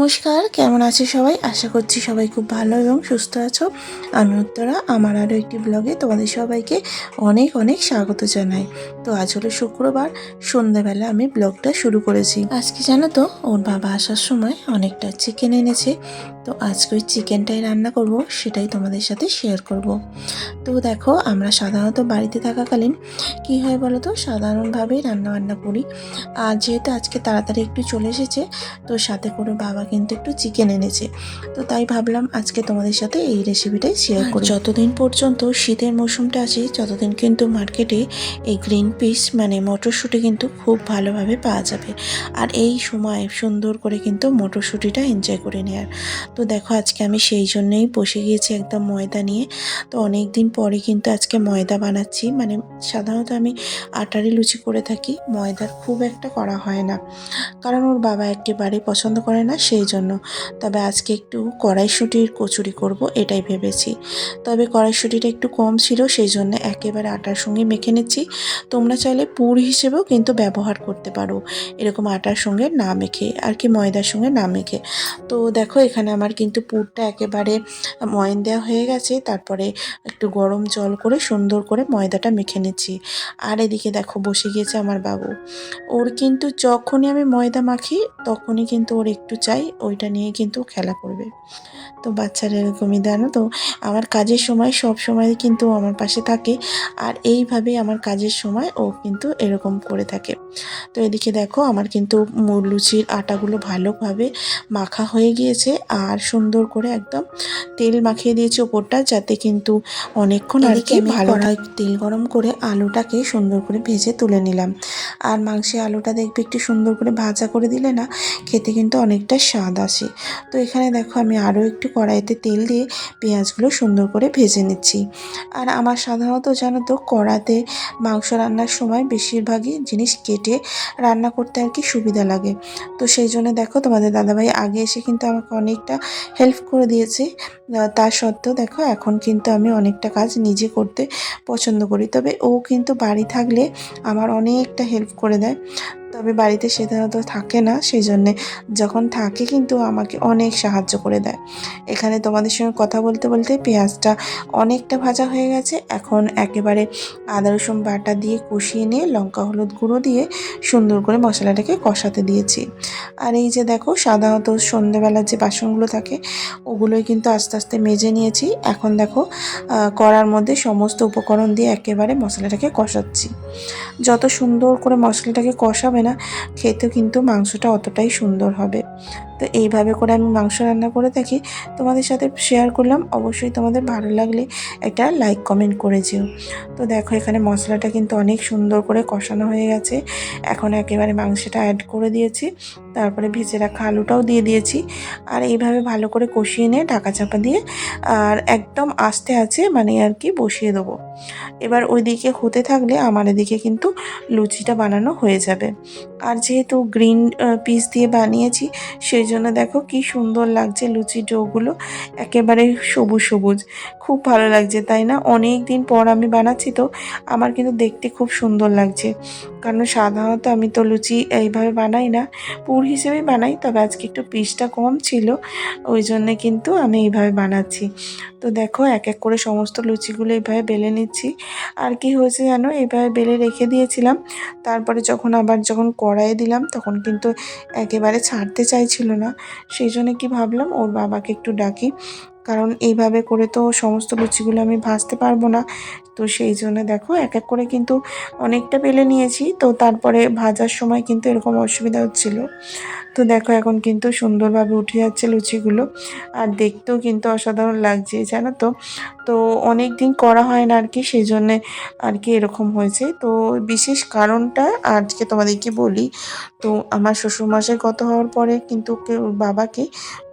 নমস্কার, কেমন আছো সবাই? আশা করছি সবাই খুব ভালো এবং সুস্থ আছো। আমি উত্তরা, আমার আরও একটি ব্লগে তোমাদের সবাইকে অনেক অনেক স্বাগত জানাই। তো আজ হলো শুক্রবার, সন্ধ্যাবেলা আমি ব্লগটা শুরু করেছি। আজকে জানো তো, ওর বাবা আসার সময় অনেকটা চিকেন এনেছে। তো আজকে ওই চিকেনটাই রান্না করব, সেটাই তোমাদের সাথে শেয়ার করব। তো দেখো, আমরা সাধারণত বাড়িতে থাকাকালীন কি হয় বলো তো, সাধারণভাবেই রান্না বান্না করি। আর যেহেতু আজকে তাড়াতাড়ি একটু চলে এসেছে, তো সাথে করে বাবা কিন্তু একটু চিকেন এনেছে। তো তাই ভাবলাম আজকে তোমাদের সাথে এই রেসিপিটাই শেয়ার করি। যতদিন পর্যন্ত শীতের মৌসুমটা আছে ততদিন কিন্তু মার্কেটে এই গ্রিন পিস মানে মটরশুঁটি কিন্তু খুব ভালোভাবে পাওয়া যাবে। আর এই সময় সুন্দর করে কিন্তু মটরশুঁটিটা এনজয় করে নেওয়ার তো দেখো আজকে আমি সেই জন্যেই বসে গিয়েছি একদম ময়দা নিয়ে। তো অনেক দিন পরে কিন্তু আজকে ময়দা বানাচ্ছি। মানে সাধারণত আমি আটারি লুচি করে থাকি ময়দার খুব একটা করা হয় না। কারণ ওর বাবা একেবারে পছন্দ করে না সেই জন্য তবে আজকে একটু কড়াইশুঁটির কচুরি করব, এটাই ভেবেছি। তবে কড়াইশুঁটিটা একটু কম ছিল সেই জন্য একেবারে আটার সঙ্গে মেখে নিচ্ছি। তোমরা চাইলে পুর হিসেবেও কিন্তু ব্যবহার করতে পারো। এরকম আটার সঙ্গে না মেখে, আর কি ময়দার সঙ্গে না মেখে। তো দেখো, এখানে আমার কিন্তু পুরটা একেবারে ময়ন দেওয়া হয়ে গেছে। তারপরে একটু গরম জল করে সুন্দর করে ময়দাটা মেখে নিচ্ছি। আর এদিকে দেখো, বসে গিয়েছে আমার বাবু। ওর কিন্তু যখনই আমি ময়দা মাখি, তখনই কিন্তু ওর একটু চাই ওইটা নিয়ে কিন্তু খেলা করবে। তো বাচ্চারা এরকমই জানো তো? আমার কাজের সময় সব সময় কিন্তু আমার পাশে থাকে আর এইভাবেই আমার কাজের সময় ও কিন্তু এরকম করে থাকে। তো এদিকে দেখো আমার কিন্তু লুচির আটাগুলো ভালোভাবে মাখা হয়ে গিয়েছে আর সুন্দর করে একদম তেল মাখিয়ে দিয়েছি ওপরটা যাতে কিন্তু অনেকক্ষণ আর কি ভালো তেল গরম করে আলুটাকে সুন্দর করে ভেজে তুলে নিলাম। আর মাংসে আলুটা দেখবে একটু সুন্দর করে ভাজা করে দিলে না খেতে কিন্তু অনেকটা স্বাদ আসে। তো এখানে দেখো আমি আরও একটু কড়াইতে তেল দিয়ে পেঁয়াজগুলো সুন্দর করে ভেজে নিচ্ছি। আর আমার সাধারণত জানো তো কড়াতে মাংস রান্নার সময় বেশিরভাগই জিনিস কেটে রান্না করতে আর কি সুবিধা লাগে। তো সেই জন্য দেখো তোমাদের দাদাভাই আগে এসে কিন্তু আমাকে অনেকটা হেল্প করে দিয়েছে। তা সত্ত্বেও দেখো এখন কিন্তু আমি অনেকটা কাজ নিজে করতে পছন্দ করি। তবে ও কিন্তু বাড়ি থাকলে আমার অনেকটা হেল্প করে দেয়। তবে বাড়িতে সাধারণত থাকে না, সেই জন্যে যখন থাকে কিন্তু আমাকে অনেক সাহায্য করে দেয়। এখানে তোমাদের সঙ্গে কথা বলতে বলতে পেঁয়াজটা অনেকটা ভাজা হয়ে গেছে। এখন একেবারে আদা, রসুন বাটা দিয়ে কষিয়ে নিয়ে লঙ্কা, হলুদ গুঁড়ো দিয়ে সুন্দর করে মশলাটাকে কষাতে দিয়েছি। আর এই যে দেখো, সাধারণত সন্ধেবেলার যে বাসনগুলো থাকে, ওগুলোই কিন্তু আস্তে আস্তে মেজে নিয়েছি। এখন দেখো কড়ার মধ্যে সমস্ত উপকরণ দিয়ে একেবারে মশলাটাকে কষাচ্ছি। যত সুন্দর করে মশলাটাকে কষাবে না খেতে কিন্তু মাংসটা অতটাই সুন্দর হবে। তো এইভাবে করে আমি মাংস রান্না করে থাকি তোমাদের সাথে শেয়ার করলাম। অবশ্যই তোমাদের ভালো লাগলে একটা লাইক কমেন্ট করে যেও। তো দেখো এখানে মশলাটা কিন্তু অনেক সুন্দর করে কষানো হয়ে গেছে। এখন একেবারে মাংসটা অ্যাড করে দিয়েছি। তারপরে ভেজে রাখা আলুটাও দিয়ে দিয়েছি। আর এইভাবে ভালো করে কষিয়ে নিয়ে ঢাকা চাপা দিয়ে, আর একদম আস্তে আছে মানে আর কি বসিয়ে দেবো। এবার ওইদিকে হতে থাকলে আমার এদিকে কিন্তু লুচিটা বানানো হয়ে যাবে। আর যেহেতু গ্রিন পিস দিয়ে বানিয়েছি, সেই জন্য দেখো কি সুন্দর লাগছে লুচি ডোগুলো। একেবারে সবুজ সবুজ। খুব ভালো লাগছে, তাই না? অনেক দিন পর আমি বানাচ্ছি তো, আমার কিন্তু দেখতে খুব সুন্দর লাগছে। কারণ সাধারণত আমি তো লুচি এইভাবে বানাই না, পুর হিসেবেই বানাই, তবে আজকে একটু পিসটা কম ছিল, ওই জন্যে কিন্তু আমি এইভাবে বানাচ্ছি। তো দেখো, এক এক করে সমস্ত লুচিগুলো এইভাবে বেলে নিচ্ছি। আর কি হয়েছে জানো? এইভাবে বেলে রেখে দিয়েছিলাম, তারপরে যখন আবার যখন কড়াইয়ে দিলাম, তখন কিন্তু একেবারে ছাড়তে চাইছিল না। সেই জন্যে কি ভাবলাম, ওর বাবাকে একটু ডাকি। কারণ এইভাবে করে তো সমস্ত লুচিগুলো আমি ভাজতে পারব না। তো সেই জন্য দেখো এক এক করে কিন্তু অনেকটা পেলে নিয়েছি। তো তারপরে ভাজার সময় কিন্তু এরকম অসুবিধা হচ্ছিল। তো দেখো এখন কিন্তু সুন্দরভাবে উঠে যাচ্ছে লুচিগুলো। আর দেখতেও কিন্তু অসাধারণ লাগছে, জানো তো? তো অনেক দিন করা হয় না আর কি সেই জন্যে আর কি এরকম হয়েছে। তো বিশেষ কারণটা আজকে তোমাদেরকে বলি, তো আমার শ্বশুরমশাই গত হওয়ার পরে কিন্তু বাবাকে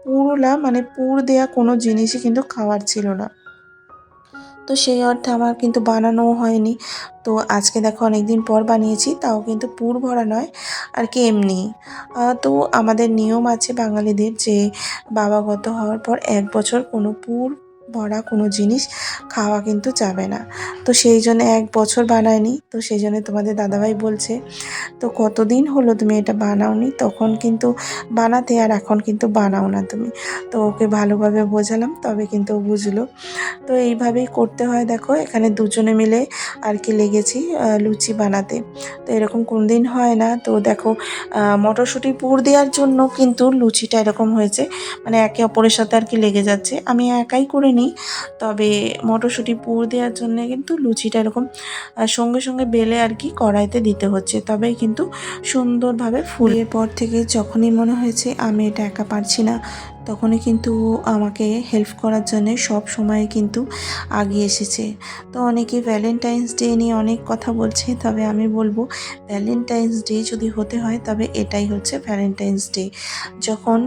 পুরোলা মানে পুর দেয়া কোনো জিনিসই কিন্তু খাওয়ার ছিল না। তো সেই অর্থে আমার কিন্তু বানানোও হয়নি। তো আজকে দেখো অনেক দিন পর বানিয়েছি, তাও কিন্তু পুর ভরা নয়, আর কি এমনি। তো আমাদের নিয়ম আছে বাঙালিদের যে বাবাগত হওয়ার পর এক বছর কোনো পুর ভরা কোনো জিনিস খাওয়া কিন্তু যাবে না। তো সেই জন্য এক বছর বানায়নি। তো সেই জন্য তোমাদের দাদাভাই বলছে, তো কতদিন হলো তুমি এটা বানাওনি? তখন কিন্তু বানাতে আর এখন কিন্তু বানাও না তুমি। তো ওকে ভালোভাবে বোঝালাম, তবে কিন্তু ও বুঝলো। তো এইভাবেই করতে হয় দেখো, এখানে দুজনে মিলে আর কি লেগেছি লুচি বানাতে। তো এরকম কোনদিন হয় না। তো দেখো মটরশুঁটি পুর দেওয়ার জন্য কিন্তু লুচিটা এরকম হয়েছে মানে একে অপরের সাথে আর কি লেগে যাচ্ছে। আমি একাই করে নিই। তবে মটরশুঁটি পুর দেওয়ার জন্য কিন্তু লুচিটা এরকম সঙ্গে সঙ্গে বেলে আর কি কড়াইতে দিতে হচ্ছে। তবে কিন্তু সুন্দরভাবে ফুলের পর থেকে যখনই মনে হয়েছে আমি এটা একা পারছি না তখনই কিন্তু আমাকে হেল্প করার জন্য সব সময় কিন্তু আগিয়ে এসেছে। তো অনেকে ভ্যালেন্টাইন্স ডে নিয়ে অনেক কথা বলছে, তবে আমি বলব ভ্যালেন্টাইন্স ডে যদি হতে হয়, তবে এটাই হচ্ছে ভ্যালেন্টাইন্স ডে যখন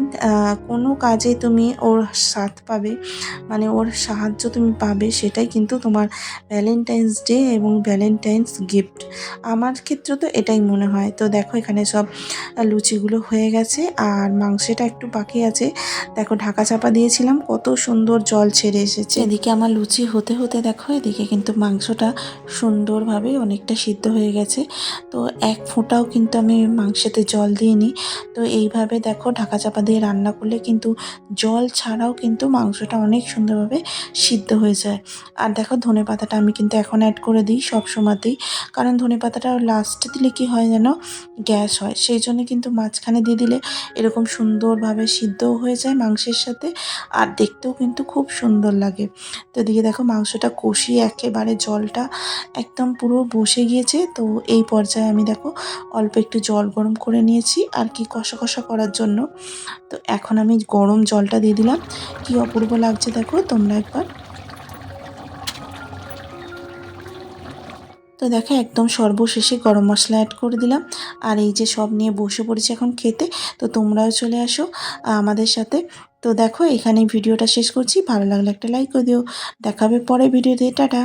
কোনো কাজে তুমি ওর সাথ পাবে মানে ওর সাহায্য তুমি পাবে, সেটাই কিন্তু তোমার ভ্যালেন্টাইন্স ডে এবং ভ্যালেন্টাইন্স গিফট আমার ক্ষেত্রে তো এটাই মনে হয়। তো দেখো এখানে সব লুচিগুলো হয়ে গেছে, আর মাংসটা একটু বাকি আছে। দেখো, ঢাকা চাপা দিয়েছিলাম, কত সুন্দর জল ছেড়ে এসেছে। এদিকে আমার লুচি হতে হতে দেখো, এদিকে কিন্তু মাংসটা সুন্দরভাবে অনেকটা সিদ্ধ হয়ে গেছে। তো এক ফোঁটাও কিন্তু আমি মাংসেতে জল দিইনি। তো এইভাবে দেখো, ঢাকা চাপা দিয়ে রান্না করলে কিন্তু জল ছাড়াও কিন্তু মাংসটা অনেক সুন্দরভাবে সিদ্ধ হয়ে যায়। আর দেখো, ধনে পাতাটা আমি কিন্তু এখন অ্যাড করে দিই সব সময়তেই। কারণ ধনে পাতাটা লাস্টে দিলে কি হয় যেন, গ্যাস হয়। সেই জন্য কিন্তু মাঝখানে দিয়ে দিলে এরকম সুন্দরভাবে সিদ্ধও হয়ে যায় মাংসের সাথে আর দেখতেও কিন্তু খুব সুন্দর লাগে। তো এদিকে দেখো মাংসটা কষিয়ে একেবারে জলটা একদম পুরো বসে গিয়েছে। তো এই পর্যায়ে আমি দেখো অল্প একটু জল গরম করে নিয়েছি আর কি কষা কষা করার জন্য। তো এখন আমি গরম জলটা দিয়ে দিলাম। কি অপূর্ব লাগছে দেখো, তোমরা একবার তো দেখো, একদম সর্বশেষে গরম মশলা অ্যাড করে দিলাম। আর এই যে সব নিয়ে বসে পড়েছে এখন খেতে, তো তোমরাও চলে আসো আমাদের সাথে। তো দেখো এখানে ভিডিওটা শেষ করছি। ভালো লাগলে একটা লাইক করে দিও। দেখাবে পরে ভিডিওতে। টাটা!